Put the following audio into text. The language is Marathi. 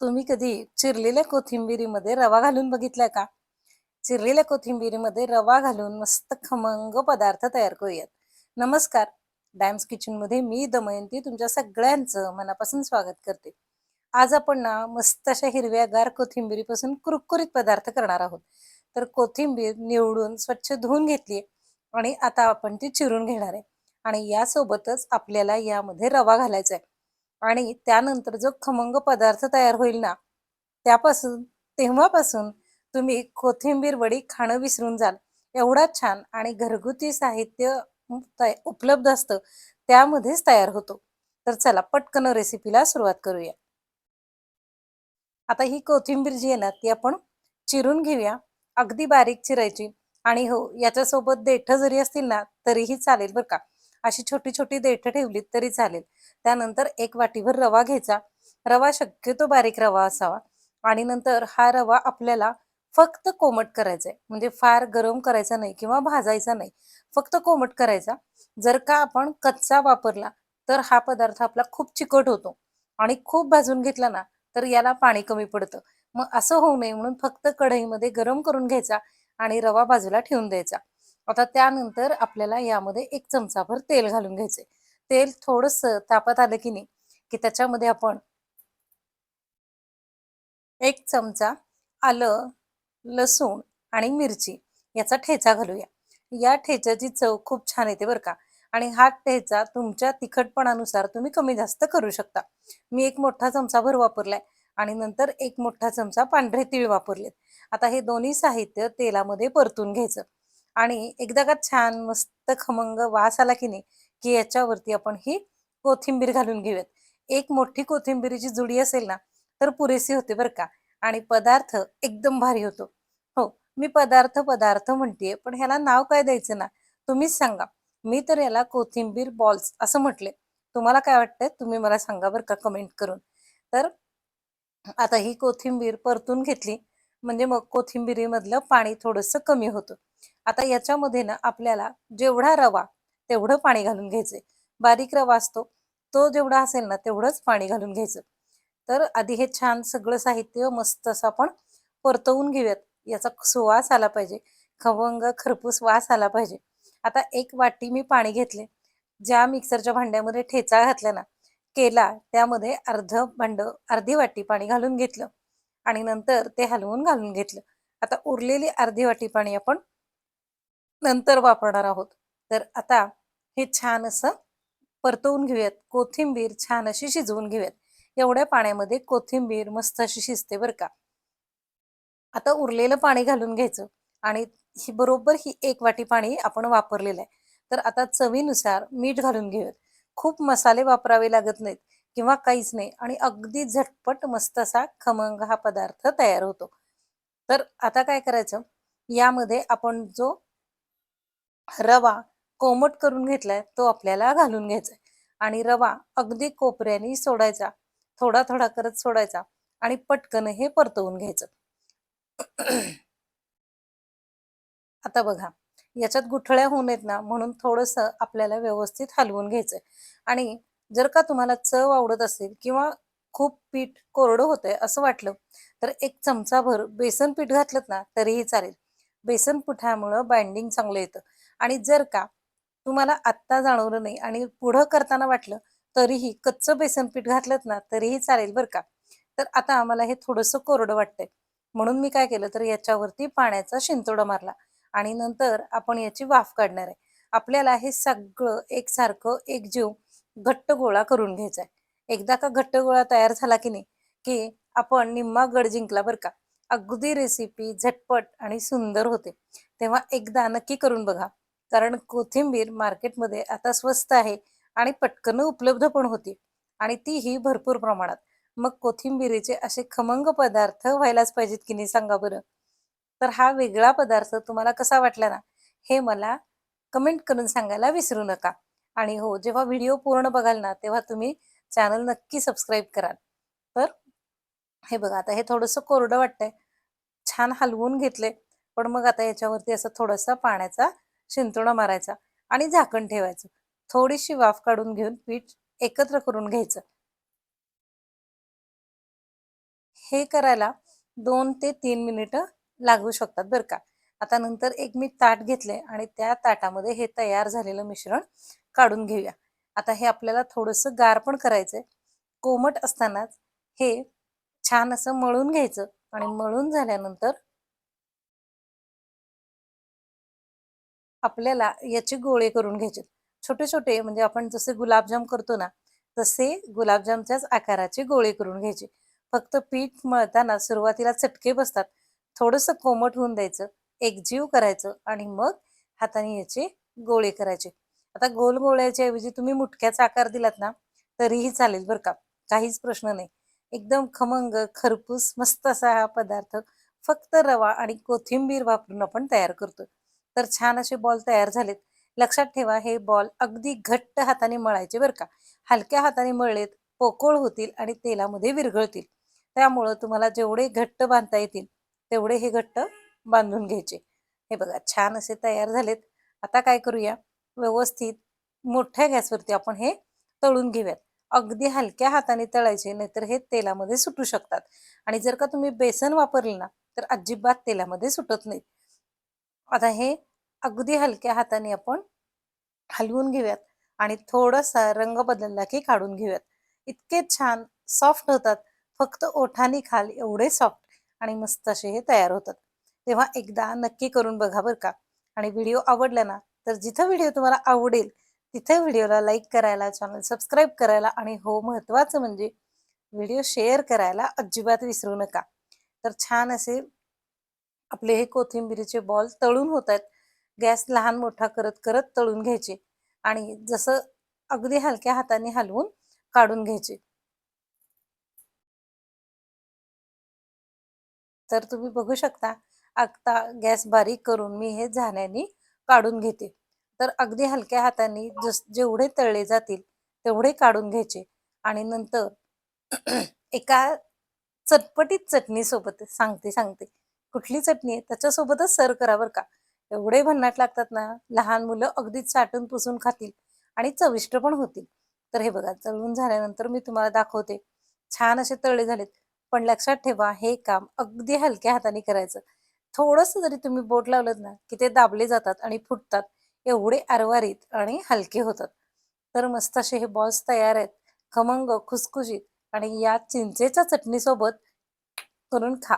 तुम्ही कधी चिरलेल्या कोथिंबिरीमध्ये रवा घालून बघितलाय का? चिरलेल्या कोथिंबिरीमध्ये रवा घालून मस्त खमंग पदार्थ तयार करूयात. नमस्कार. डॅम्स किचनमध्ये मी दमयंती तुमच्या सगळ्यांचं मनापासून स्वागत करते. आज आपण ना मस्त अशा हिरव्यागार कोथिंबिरीपासून कुरकुरीत पदार्थ करणार आहोत. तर कोथिंबीर निवडून स्वच्छ धुवून घेतली आणि आता आपण ती चिरून घेणार आहे. आणि यासोबतच आपल्याला यामध्ये रवा घालायचा आहे आणि त्यानंतर जो खमंग पदार्थ तयार होईल ना त्यापासून तेव्हापासून तुम्ही कोथिंबीर वडी खाणं विसरून जाल. एवढा छान आणि घरगुती साहित्य उपलब्ध असतं त्यामध्येच तयार होतो. तर चला पटकन रेसिपीला सुरुवात करूया. आता ही कोथिंबीर जी आहे ना ती आपण चिरून घेऊया. अगदी बारीक चिरायची. आणि हो याच्यासोबत देठ जरी असतील ना तरीही चालेल बरं का. अशी छोटी छोटी देठ ठेवलीत तरी चालेल. त्यानंतर एक वाटीभर रवा घ्यायचा. रवा शक्यतो बारीक रवा असावा. आणि नंतर हा रवा आपल्याला फक्त कोमट करायचा आहे म्हणजे फार गरम करायचा नाही किंवा भाजायचा नाही. फक्त कोमट करायचा. जर का आपण कच्चा वापरला तर हा पदार्थ आपला खूप चिकट होतो. आणि खूप भाजून घेतला ना तर याला पाणी कमी पडतं. मग असं होऊ नये म्हणून फक्त कढईमध्ये गरम करून घ्यायचा आणि रवा बाजूला ठेवून द्यायचा. आता त्यानंतर आपल्याला यामध्ये एक चमचाभर तेल घालून घ्यायचे तेल थोडस तापत आलं की नाही की त्याच्यामध्ये आपण एक चमचा आलं लसूण आणि मिरची याचा ठेचा घालूया. या ठेच्याची चव खूप छान येते बरं का. आणि हा ठेचा तुमच्या तिखटपणानुसार तुम्ही कमी जास्त करू शकता. मी एक मोठा चमचा भर वापरलाय आणि नंतर एक मोठा चमचा पांढरे तीळ वापरलेत. आता हे दोन्ही साहित्य तेलामध्ये परतून घ्यायचं. आणि एकदा का छान मस्त खमंग वास आला की नाही की याच्यावरती आपण ही कोथिंबीर घालून घेऊयात. एक मोठी कोथिंबीरीची जुडी असेल ना तर पुरेशी होते बरं का. आणि पदार्थ एकदम भारी होतो. हो मी पदार्थ पदार्थ म्हणतेय पण ह्याला नाव काय द्यायचं ना तुम्हीच सांगा. मी तर याला कोथिंबीर बॉल्स असं म्हटले तुम्हाला काय वाटतंय? तुम्ही मला सांगा बरं का कमेंट करून. तर आता ही कोथिंबीर परतून घेतली म्हणजे मग कोथिंबीरीमधलं पाणी थोडंसं कमी होतं. आता याच्यामध्ये ना आपल्याला जेवढा रवा तेवढं पाणी घालून घ्यायचंय. बारीक रवा असतो तो जेवढा असेल ना तेवढंच पाणी घालून घ्यायचं. तर आधी हे छान सगळं साहित्य मस्त असं आपण परतवून घेऊयात. याचा सुवास आला पाहिजे. खवंग खरपूस वास आला पाहिजे. आता एक वाटी मी पाणी घेतले ज्या मिक्सरच्या भांड्यामध्ये ठेचा घातला ना केला त्यामध्ये अर्ध भांड अर्धी वाटी पाणी घालून घेतलं. आणि नंतर ते हलवून घालून घेतलं. आता उरलेली अर्धी वाटी पाणी आपण नंतर वापरणार आहोत. तर आता हे छान असं परतवून घेऊयात. कोथिंबीर छान अशी शिजवून घेऊयात. एवढ्या पाण्यामध्ये कोथिंबीर मस्त अशी शिजते बरं का. आता उरलेलं पाणी घालून घ्यायचं आणि ही बरोबर ही एक वाटी पाणी आपण वापरलेलं आहे. तर आता चवीनुसार मीठ घालून घेऊयात. खूप मसाले वापरावे लागत नाहीत किंवा काहीच नाही आणि अगदी झटपट मस्त असा खमंग हा पदार्थ तयार होतो. तर आता काय करायचं? यामध्ये आपण जो रवा कोमट करून घेतलाय तो आपल्याला घालून घ्यायचा आणि रवा अगदी कोपऱ्याने सोडायचा थोडा थोडा करत सोडायचा आणि पटकन हे परतवून घ्यायचं. आता बघा याच्यात गुठळ्या होऊ नयेत ना म्हणून थोडस आपल्याला व्यवस्थित हलवून घ्यायचंय. आणि जर का तुम्हाला चव आवडत असेल किंवा खूप पीठ कोरडं होतंय असं वाटलं तर एक चमचाभर बेसन पीठ घातलं ना तरीही चालेल. बेसन पिठामुळं बाइंडिंग चांगलं येतं. आणि जर का तुम्हाला आत्ता जाणवलं नाही आणि पुढं करताना वाटलं तरीही कच्चं बेसन पीठ घातलं ना तरीही चालेल बरं का? तर आता आम्हाला हे थोडंसं कोरडं वाटतंय. म्हणून मी काय केलं तर याच्यावरती पाण्याचा शिंतोडा मारला आणि नंतर आपण याची वाफ काढणार आहे. आपल्याला हे सगळं एकसारखं एकजीव घट्ट गोळा करून घ्यायचा आहे. एकदा का घट्ट गोळा तयार झाला की नाही की आपण निम्मा गड जिंकला बरं का? अगदी रेसिपी झटपट आणि सुंदर होते. तेव्हा एकदा नक्की करून बघा. कारण कोथिंबीर मार्केटमध्ये आता स्वस्त आहे आणि पटकन उपलब्ध पण होती. आणि तीही भरपूर प्रमाणात. मग कोथिंबिरीचे असे खमंग पदार्थ व्हायलाच पाहिजेत की नाही सांगा बरं? तर हा वेगळा पदार्थ तुम्हाला कसा वाटला ना हे मला कमेंट करून सांगायला विसरू नका. आणि हो जेव्हा व्हिडिओ पूर्ण बघाल ना तेव्हा तुम्ही चॅनल नक्की सबस्क्राईब कराल. तर हे बघा आता हे थोडंसं कोरडं वाटतंय. छान हलवून घेतले पण मग आता याच्यावरती असं थोडासा पाण्याचा शिंतोडा मारायचा आणि झाकण ठेवायचं. थोडीशी वाफ काढून घेऊन पीठ एकत्र करून घ्यायचं. हे करायला दोन ते तीन मिनिटं लागू शकतात बरं का. आता नंतर एक मी ताट घेतले आणि त्या ताटामध्ये हे तयार झालेलं मिश्रण काढून घेऊया. आता हे आपल्याला थोडंसं गार पण करायचंय. कोमट असतानाच हे छान असं मळून घ्यायचं आणि मळून झाल्यानंतर आपल्याला याचे गोळे करून घ्यायचे छोटे छोटे म्हणजे आपण जसे गुलाबजाम करतो ना तसे गुलाबजामच्याच आकाराचे गोळे करून घ्यायचे. फक्त पीठ मळताना सुरुवातीला चटके बसतात. थोडंसं कोमट होऊन द्यायचं एकजीव करायचं आणि मग हाताने याचे गोळे करायचे. आता गोल गोळ्याच्या ऐवजी तुम्ही मुटक्याचा आकार दिलात ना तरीही चालेल बरं का. काहीच प्रश्न नाही. एकदम खमंग खरपूस मस्त असा हा पदार्थ फक्त रवा आणि कोथिंबीर वापरून आपण तयार करतो तर छान असे बॉल तयार झालेत. लक्षात ठेवा हे बॉल अगदी घट्ट हाताने मळायचे बरं का. हलक्या हाताने मळलेत पोकळ होतील आणि तेलामध्ये विरघळतील. त्यामुळं तुम्हाला जेवढे घट्ट बांधता येतील तेवढे हे घट्ट बांधून घ्यायचे. हे बघा छान असे तयार झालेत. आता काय करूया? व्यवस्थित मोठ्या गॅसवरती आपण हे तळून घेऊयात. अगदी हलक्या हाताने तळायचे नाहीतर हे तेलामध्ये सुटू शकतात. आणि जर का तुम्ही बेसन वापरले ना तर अजिबात तेलामध्ये सुटत नाही आता हे अगदी हलक्या हाताने आपण हलवून घेऊयात आणि थोडासा रंग बदलला की काढून घेऊयात. इतके छान सॉफ्ट होतात. फक्त ओठानी खाल एवढे सॉफ्ट आणि मस्त असे हे तयार होतात. तेव्हा एकदा नक्की करून बघा बरं का. आणि व्हिडिओ आवडला ना तर जिथं व्हिडिओ तुम्हाला आवडेल तिथे व्हिडिओला लाईक करायला चॅनल सबस्क्राईब करायला आणि हो महत्वाचं म्हणजे व्हिडिओ शेअर करायला अजिबात विसरू नका. तर छान असे आपले हे कोथिंबिरीचे बॉल तळून होत आहेत. गॅस लहान मोठा करत करत तळून घ्यायचे आणि जसं अगदी हलक्या हाताने हलवून काढून घ्यायचे. तर तुम्ही बघू शकता आता गॅस बारीक करून मी हे झाण्याने काढून घेते. तर अगदी हलक्या हाताने जस जेवढे तळले जातील तेवढे काढून घ्यायचे आणि नंतर एका चटपटीत चटणी सोबत सांगते सांगते. कुठली चटणी आहे त्याच्यासोबतच सर्व करा बरं का? एवढे भन्नाट लागतात ना लहान मुलं अगदीच साठून पुसून खातील आणि चविष्ट पण होतील. तर हे बघा तळून झाल्यानंतर मी तुम्हाला दाखवते. छान असे तळले झालेत. पण लक्षात ठेवा हे काम अगदी हलक्या हाताने करायचं. थोडस जरी तुम्ही बोट लावलं ना की ते दाबले जातात आणि फुटतात एवढे आरवारीत आणि हलके होतात. तर मस्त असे हे बॉल्स तयार आहेत. खमंग खुसखुशीत आणि या चिंचेच्या चटणीसोबत करून खा.